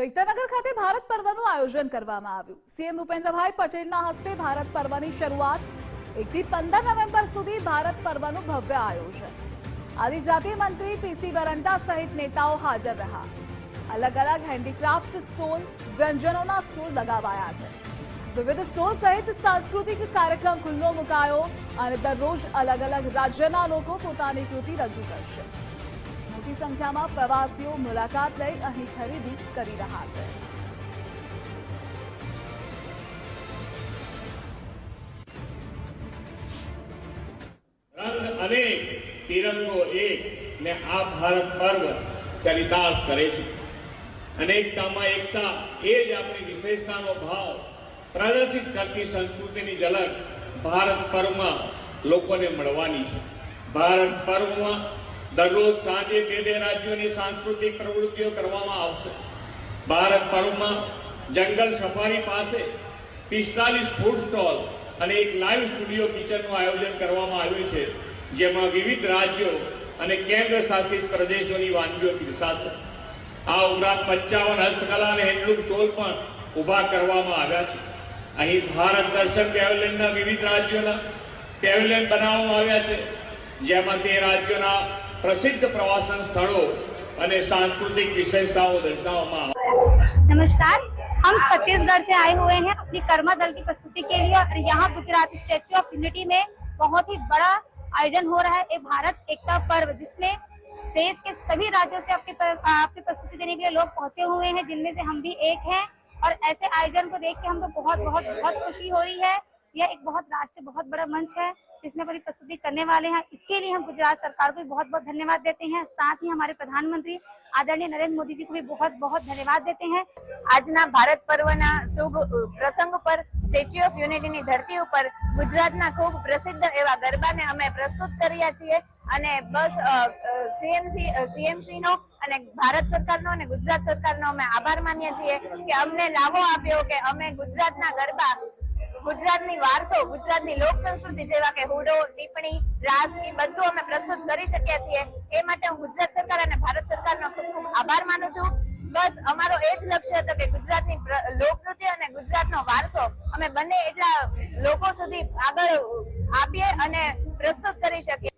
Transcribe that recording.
એકતાનગર ખાતે ભારત પર્વનું આયોજન કરવામાં આવ્યું. સીએમ ભૂપેન્દ્રભાઈ પટેલના હસ્તે ભારત પર્વની શરૂઆત એકથી પંદર નવેમ્બર સુધી ભારત પર્વનું ભવ્ય આયોજન. આદિજાતિ મંત્રી પીસી વરંટા સહિત નેતાઓ હાજર રહ્યા. અલગ અલગ હેન્ડીક્રાફ્ટ સ્ટોલ, વ્યંજનોના સ્ટોલ લગાવાયા છે. વિવિધ સ્ટોલ સહિત સાંસ્કૃતિક કાર્યક્રમ ખુલ્લો મુકાયો અને દરરોજ અલગ અલગ રાજ્યના લોકો પોતાની કૃતિ રજૂ કરશે. મોટી સંખ્યામાં પ્રવાસીઓ મુલાકાત લઈ અહીં ખરીદી કરી રહ્યા છે. તિરંગો એક ને આ ભારત પર્વ ચરિતાર્થ કરે છે. અનેકતામાં એકતા એ જ આપણી વિશેષતાનો ભાવ પ્રદર્શિત કરતી સંસ્કૃતિની ઝલક ભારત પર્વમાં લોકોને મળવાની છે. ભારત પર્વમાં દરરોજ સાંજે બે બે રાજ્યોની સાંસ્કૃતિક પ્રવૃત્તિઓ કરવામાં આવશે. ભારત પર્વમાં જંગલ સફારી પાસે પિસ્તાલીસ ફૂડ સ્ટોલ અને એક લાઈવ સ્ટુડિયો કિચનનું આયોજન કરવામાં આવ્યું છે, જેમાં વિવિધ રાજ્યો અને કેન્દ્ર શાસિત પ્રદેશોની વાનગીઓ પીરસાશે. આ ઉપરાંત પંચાવન હસ્તકલા અને હેન્ડલૂમ સ્ટોલ પણ ઊભા કરવામાં આવ્યા છે. અહીં ભારત દર્શન પેવેલિયનના વિવિધ રાજ્યોના પેવેલિયન બનાવવામાં આવ્યા છે, જેમાં તે રાજ્યોના પ્રસિદ્ધ પ્રવાસન સ્થળો અને સાંસ્કૃતિક વિશેષતાઓ દર્શાવવામાં આવે नमस्कार हम छत्तीसगढ़ से आए हुए हैं अपनी कर्मा दल की प्रस्तुति के लिए और यहाँ गुजरात स्टेच्यू ऑफ यूनिटी में बहुत ही बड़ा आयोजन हो रहा है ये भारत एकता पर्व जिसमें देश के सभी राज्यों से अपनी प्र- अपनी प्रस्तुति देने के लिए लोग पहुंचे हुए हैं जिनमें से हम भी एक हैं और ऐसे आयोजन को देख के हमको बहुत बहुत बहुत खुशी हो रही है यह एक बहुत राष्ट्र बहुत बड़ा मंच है जिसमें अपनी प्रस्तुति करने वाले हैं इसके लिए हम गुजरात सरकार को भी बहुत बहुत धन्यवाद देते हैं साथ ही हमारे प्रधानमंत्री आदरणीय नरेंद्र मोदी जी को भी बहुत बहुत धन्यवाद देते हैं આજના ભારત પર્વના શુભ અ, પ્રસંગ પર સ્ટેચ્યુ ઓફ યુનિટીની ધરતી ઉપર ગુજરાતના ખૂબ પ્રસિદ્ધ એવા ગરબાને અમે પ્રસ્તુત કર્યા છીએ અને બસ સીએમસી સીએમસીનો અને ભારત સરકારનો અને ગુજરાત સરકારનો અમે આભાર માનીએ છીએ કે અમને લાવો આપ્યો કે અમે ગુજરાતના ગરબા ગુજરાતની વારસો, ગુજરાતની લોક સંસ્કૃતિ જેવા કે હુડો ટીપણી એ બધું અમે પ્રસ્તુત કરી શક્યા છીએ. એ માટે હું ગુજરાત સરકાર અને ભારત સરકારનો ખૂબ ખૂબ આભાર માનું છું. બસ અમારો એ જ લક્ષ્ય હતો કે ગુજરાતની લોકનૃત્ય અને ગુજરાતનો વારસો અમે બંને એટલા લોકો સુધી આગળ આપીએ અને પ્રસ્તુત કરી શકીએ.